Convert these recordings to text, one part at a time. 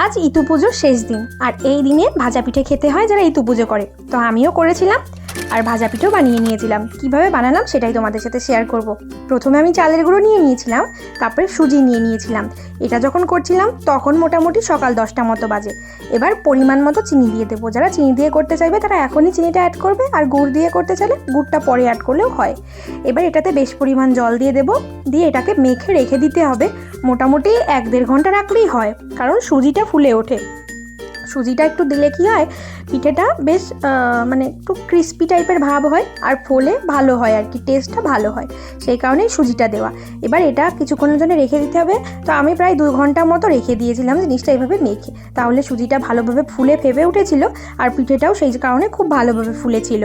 আজ ইতু পুজোর শেষ দিন, আর এই দিনে ভাজা পিঠে খেতে হয় যারা ইতু পুজো করে। তো আমিও করেছিলাম। আর ভাজা পিঠেও বানিয়ে নিয়েছিলাম। কীভাবে বানালাম সেটাই তোমাদের সাথে শেয়ার করব। প্রথমে আমি চালের গুঁড়ো নিয়ে নিয়েছিলাম, তারপরে সুজি নিয়ে নিয়েছিলাম। এটা যখন করছিলাম, তখন মোটামুটি সকাল দশটা মতো বাজে। এবার পরিমাণ মতো চিনি দিয়ে দেবো। যারা চিনি দিয়ে করতে চাইবে, তারা এখনই চিনিটা অ্যাড করবে আর গুড় দিয়ে করতে চাইলে গুড়টা পরে অ্যাড করলেও হয়। এবার এটাতে বেশ পরিমাণ জল দিয়ে দেবো। দিয়ে এটাকে মেখে রেখে দিতে হবে। মোটামুটি এক দেড় ঘণ্টা রাখলেই হয়, কারণ সুজিটা ফুলে ওঠে। সুজিটা একটু দিলে কি হয়? পিঠেটা বেশ মানে একটু ক্রিস্পি টাইপের ভাব হয় আর ফোলে ভালো হয় আর কি টেস্টটা ভালো হয়। সেই কারণেই সুজিটা দেওয়া। এবার এটা কিছুক্ষণের জন্য রেখে দিতে হবে। তো আমি প্রায় দু ঘণ্টার মতো রেখে দিয়েছিলাম জিনিসটা এইভাবে মেখে। তাহলে সুজিটা ভালোভাবে ফুলে ফেপে উঠেছিল আর পিঠেটাও সেই কারণে খুব ভালোভাবে ফুলেছিল।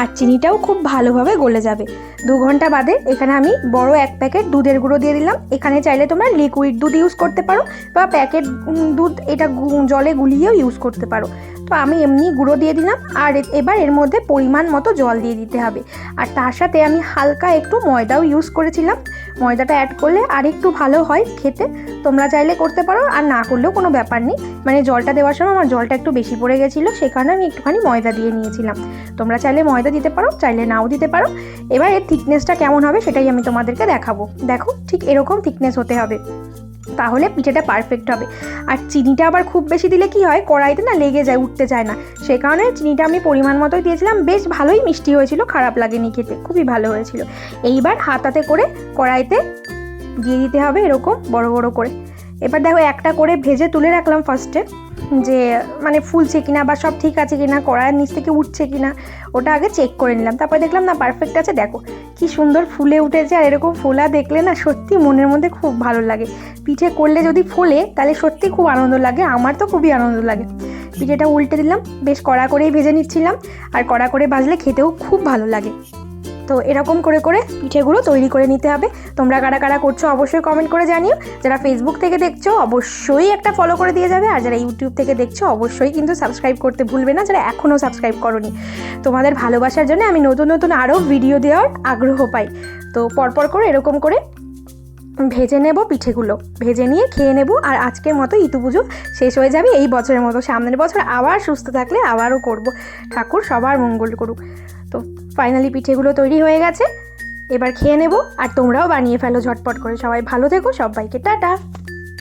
আর চিনিটাও খুব ভালোভাবে গলে যাবে। দু ঘণ্টা বাদে এখানে আমি বড় এক প্যাকেট দুধের গুঁড়ো দিয়ে দিলাম। এখানে চাইলে তোমরা লিকুইড দুধ ইউজ করতে পারো বা প্যাকেট দুধ এটা জলে গুলিয়েও ইউজ করতে পারো। আমি এমনি গুঁড়ো দিয়ে দিলাম, আর এবার এর মধ্যে পরিমাণ মতো জল দিয়ে দিতে হবে। আর তার সাথে আমি হালকা একটু ময়দাও ইউজ করেছিলাম। ময়দাটা অ্যাড করলে আর একটু ভালো হয় খেতে। তোমরা চাইলে করতে পারো, আর না করলেও কোনো ব্যাপার নেই। মানে জলটা দেওয়ার সময় আমার জলটা একটু বেশি পড়ে গেছিল সেই কারণে আমি একটুখানি ময়দা দিয়ে নিয়েছিলাম। তোমরা চাইলে ময়দা দিতে পারো, চাইলে নাও দিতে পারো। এবার এর থিকনেসটা কেমন হবে সেটাই আমি তোমাদেরকে দেখাবো। দেখো, ঠিক এরকম থিকনেস হতে হবে। তাহলে পিঠেটা পারফেক্ট হবে। আর চিনিটা আবার খুব বেশি দিলে কি হয়? কড়াইতে না লেগে যায়, উঠতে চায় না। সেই কারণে চিনিটা আমি পরিমাণ মতোই দিয়েছিলাম। বেশ ভালোই মিষ্টি হয়েছিল, খারাপ লাগেনি খেতে, খুবই ভালো হয়েছিল। এইবার হাতাতে করে কড়াইতে দিয়ে দিতে হবে এরকম বড় বড় করে। এবার দেখো একটা করে ভেজে তুলে রাখলাম ফার্স্টে যে মানে ফুলছে কিনা বা সব ঠিক আছে কিনা, কড়াইয়ের নিচ থেকে উঠছে কিনা, ওটা আগে চেক করে নিলাম। তারপরে দেখলাম না পারফেক্ট আছে, দেখো। কি সুন্দর ফুলে উঠেছে আর এরকম ফোলা দেখলে না সত্যি মনের মধ্যে খুব ভালো লাগে। পিঠে করলে যদি ফোলে তাহলে সত্যি খুব আনন্দ লাগে, আমার তো খুবই আনন্দ লাগে। পিঠেটা উল্টে দিলাম, বেশ কড়া করেই ভেজে নিচ্ছিলাম, আর কড়া করে ভাজলে খেতেও খুব ভালো লাগে। তো এরকম করে করে পিঠেগুলো তৈরি করে নিতে হবে। তোমরা কারা কারা করছ অবশ্যই কমেন্ট করে জানিও। যারা ফেসবুক থেকে দেখছ অবশ্যই একটা ফলো করে দিয়ে যাবে। আর যারা ইউটিউব থেকে দেখছ অবশ্যই কিন্তু সাবস্ক্রাইব করতে ভুলবে না। যারা এখনও সাবস্ক্রাইব করনি। তোমাদের ভালোবাসার জন্য আমি নতুন নতুন আরও ভিডিও দেওয়ার আগ্রহ পাই। তো পরপর করে এরকম করে ভেজে নেব পিঠেগুলো। ভেজে নিয়ে খেয়ে নেব। আর আজকের মতো ইতু পুজো শেষ হয়ে যাবে। এই বছরের মতো। সামনের বছর আবার সুস্থ থাকলে আবারও করব। ঠাকুর সবার মঙ্গল করুক। তো ফাইনালি পিঠেগুলো তৈরি হয়ে গেছে। এবার খেয়ে নেব আর তোমরাও বানিয়ে ফেলো ঝটপট করে। সবাই ভালো থেকো, সবাইকে টাটা।